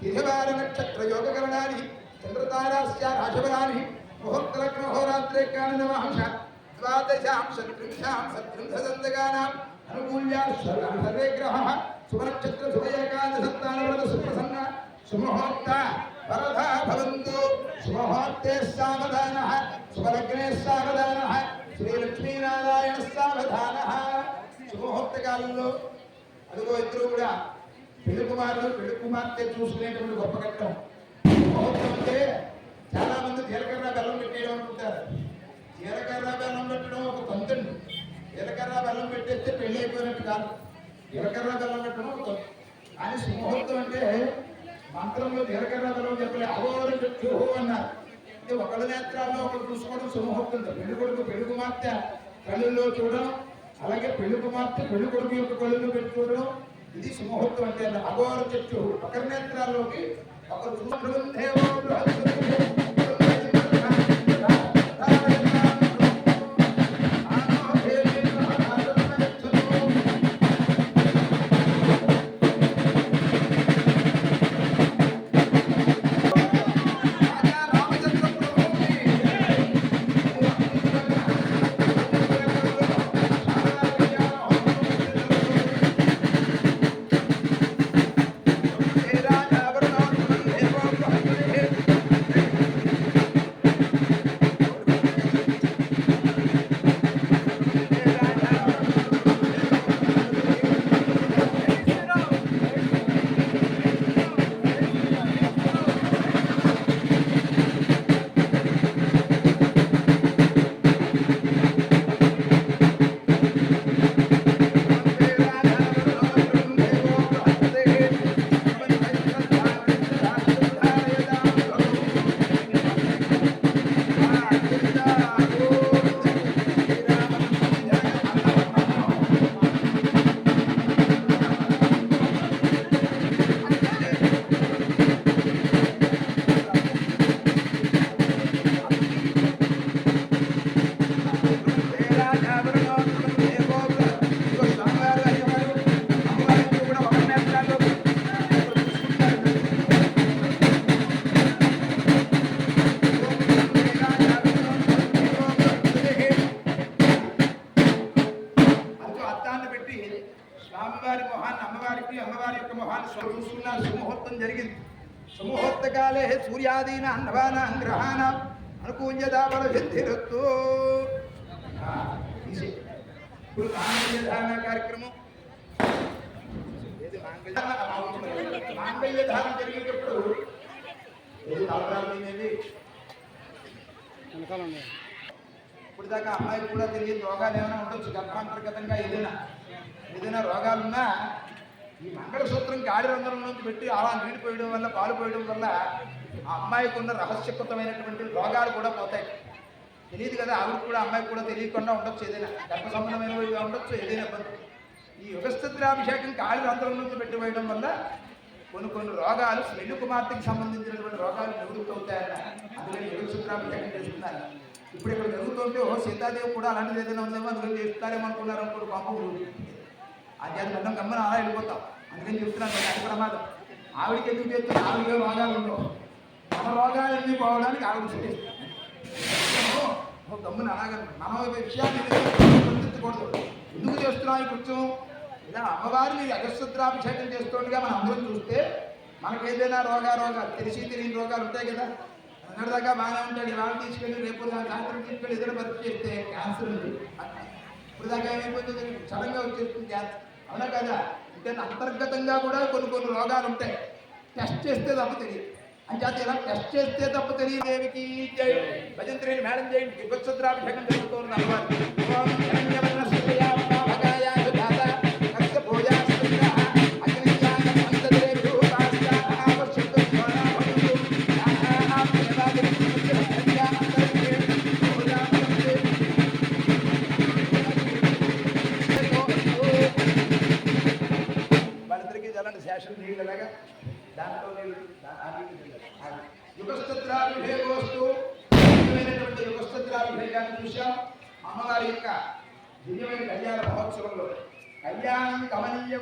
తిథివార నక్షత్ర యోగకరణాన్ని చంద్రతారాస్య రాశబలాన్ని ద్వాదశాం శత్రుంశాం శత్రుంధదంతగానాం అనుకూల్యా సర్వే గ్రహ శుభనక్షత్ర శుభ సుప్రసన్న సుముహూర్త వరదా భవంతు శుభముహూర్తే సావధాన శుభలగ్నే సావధాన శ్రీలక్ష్మీనారాయణ సావధాన శుభముహూర్త కాలంలో అదిగో ఇద్దరు కూడా పెళ్ళి కుమారుడు పెళ్ళి కుమార్తె చూసుకునేటువంటి గొప్ప ఘట్టం. ముహూర్తం అంటే చాలా మంది జీలకర్ర బెల్లం పెట్టేయడం అనుకుంటారు. జీలకర్ర బెల్లం పెట్టడం ఒక తంతండి జీలకర్ర బెల్లం పెట్టేస్తే పెళ్ళి అయిపోయినట్టు కాదు. జీలకర్ర బెల్లం పెట్టడం ఒక కానీ సుముహూర్తం అంటే మంత్రంలో జీలకర్ర బెల్లం చెప్పలే అగోరు చెట్టు అన్నారు. అంటే ఒకళ్ళ నేత్రాల్లో ఒకరు చూసుకోవడం సుముహూర్తం పెళ్ళి కొడుకు పెళ్ళి కుమార్తె కళ్ళల్లో చూడడం అలాగే పెళ్ళి కుమార్తె పెళ్ళి కొడుకు యొక్క కళ్ళల్లో పెట్టుకోవడం ఇది సుముహూర్తం అంటే అఘోర చెట్టు ఒకరి నేత్రాల్లోకి ఒకరు మొహాన్ని అమ్మవారి యొక్క మొహాన్ని చూసుకున్నారు సుముహూర్తం జరిగింది. సుముహూర్త సూర్యాదీన అన్నవాన గ్రహాణ అనుకూల్యదాబల సిద్ధిరత్తు. ఇప్పుడు మాంగళ్య ధారణ కార్యక్రమం. ఏది మాంగళ్య ధారణ జరిగేటప్పుడు అనేది? ఇప్పుడు దాకా అమ్మాయికి కూడా తెలియదు రోగాలు ఏమైనా ఉండొచ్చు. గర్భాంతర్గతంగా ఏదైనా ఏదైనా రోగాలున్నా ఈ మంగళసూత్రం గాడి రంధ్రంలోంచి పెట్టి అలా నీళ్ళు పోయడం వల్ల పాలు పోయడం వల్ల ఆ అమ్మాయికి ఉన్న రహస్యకృతమైనటువంటి రోగాలు కూడా పోతాయి. తెలియదు కదా ఆవిడకి కూడా అమ్మాయికి కూడా తెలియకుండా ఉండొచ్చు ఏదైనా. గర్భ సంబంధమైన ఉండొచ్చు ఏదైనా ఇబ్బంది. ఈ యుగస్థిత్రాభిషేకం గాడి రంధ్రం నుంచి పెట్టి వేయడం వల్ల కొన్ని కొన్ని రోగాలు స్మెల్లు కుమార్తెకి సంబంధించినటువంటి రోగాలు నివృత్తి అందుకని యుగస్థిత్రాభిషేకం చేస్తున్నారు. ఇప్పుడు ఇక్కడ జరుగుతుంటే ఓ సీతాదేవి కూడా అలాంటిది ఏదైనా ఉందేమో అందుకని చేస్తారేమో అనుకున్నారు అనుకోడు పాపం. ఆ చేతి గడ్డం గమ్మన అలా వెళ్ళిపోతాం అందుకని చెప్తున్నాను అది ప్రమాదం ఆవిడకి ఎందుకు చెప్తున్నా ఆవిడ రోగాలు ఉండవు. మన రోగాలన్నీ పోవడానికి ఆవిడ చేస్తుంది గమ్మున అలాగే మన విషయాన్ని గుర్తించకూడదు? ఎందుకు చేస్తున్నాం ఈ కృత్యం? ఇలా అమ్మవారిని అగస్వత్రాభిషేకం చేస్తుండగా మనం అందరం చూస్తే మనకు ఏదైనా రోగా రోగాలు తెలిసి తెలియని రోగాలు ఉంటాయి కదా. అందరిదాకా బాగానే ఉంటాడు. ఇవాళ తీసుకెళ్ళి రేపు సాయంత్రం తీసుకెళ్ళి ఏదైనా పరిస్థితి చేస్తే క్యాన్సర్ ఉంది. ఇప్పుడు దాకా ఏమైపోతుంది సడన్గా వచ్చేస్తుంది క్యాన్సర్ అవునా కదా? అంటే అంతర్గతంగా కూడా కొన్ని కొన్ని రోగాలు ఉంటాయి. టెస్ట్ చేస్తే తప్ప తెలియదు. అంచేత ఇలా టెస్ట్ చేస్తే తప్ప తెలియదు దేవికి జై. భజంత్రిని మేడం చేయండి విభత్సద్రాభిషేకం జరుగుతుంది అమ్మవారు శేషం నీళ్ళు అలాగా దాంట్లో నీళ్ళు దా- ఆ చూశాం. అమ్మవారి యొక్క దివ్యమైన కళ్యాణ మహోత్సవంలో. కళ్యాణం గమనీయ